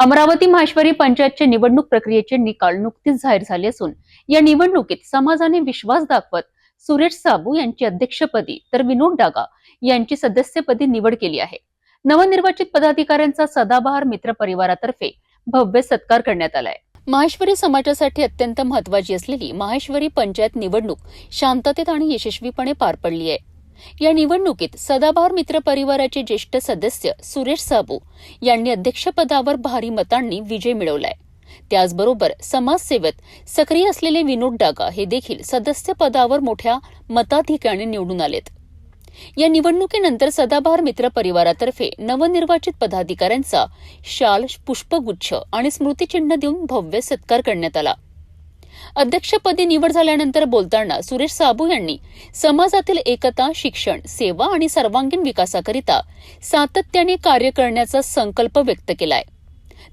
अमरावती माहेश्वरी पंचायतच्या निवडणूक प्रक्रियेचे निकाल नुकतीच जाहीर झाले असून या निवडणुकीत समाजाने विश्वास दाखवत सुरेश साबू यांची अध्यक्षपदी तर विनोद डागा यांची सदस्यपदी निवड केली आहे. नवनिर्वाचित पदाधिकाऱ्यांचा सदाबहार मित्र परिवारातर्फे भव्य सत्कार करण्यात आलाय. माहेश्वरी समाजासाठी अत्यंत महत्वाची असलेली माहेश्वरी पंचायत निवडणूक शांततेत आणि यशस्वीपणे पार पडली आहे. या निवडणुकीत सदाबहार मित्र परिवाराचे ज्येष्ठ सदस्य सुरेश साबू यांनी अध्यक्षपदावर भारी मतांनी विजय मिळवलाय. त्याचबरोबर समाजसेवेत सक्रिय असलेले विनोद डागा हे देखील सदस्यपदावर मोठ्या मताधिक्याने निवडून आलेत. या निवडणुकीनंतर सदाबहार मित्र परिवारातर्फे नवनिर्वाचित पदाधिकाऱ्यांचा शाल पुष्पगुच्छ आणि स्मृतिचिन्ह देऊन भव्य सत्कार करण्यात आला. अध्यक्षपदी निवड झाल्यानंतर बोलताना सुरेश साबू यांनी समाजातील एकता शिक्षण सेवा आणि सर्वांगीण विकासाकरिता सातत्याने कार्य करण्याचा संकल्प व्यक्त केलाय.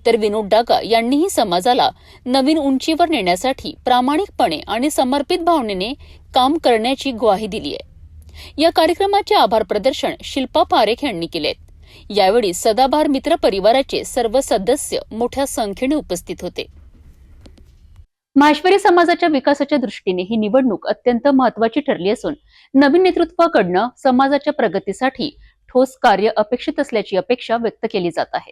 तर विनोद डागा यांनीही समाजाला नवीन उंचीवर नेण्यासाठी प्रामाणिकपणे आणि समर्पित भावनेने काम करण्याची ग्वाही दिली आहे या कार्यक्रमाचे आभार प्रदर्शन शिल्पा पारेख यांनी केलेत. यावेळी सदाभार मित्र परिवाराचे सर्व सदस्य मोठ्या संख्येने उपस्थित होते. माहेश्वरी समाजाच्या विकासाच्या दृष्टीने ही निवडणूक अत्यंत महत्वाची ठरली असून नवीन नेतृत्वाकडनं समाजाच्या प्रगतीसाठी ठोस कार्य अपेक्षित असल्याची अपेक्षा व्यक्त केली जात आहे.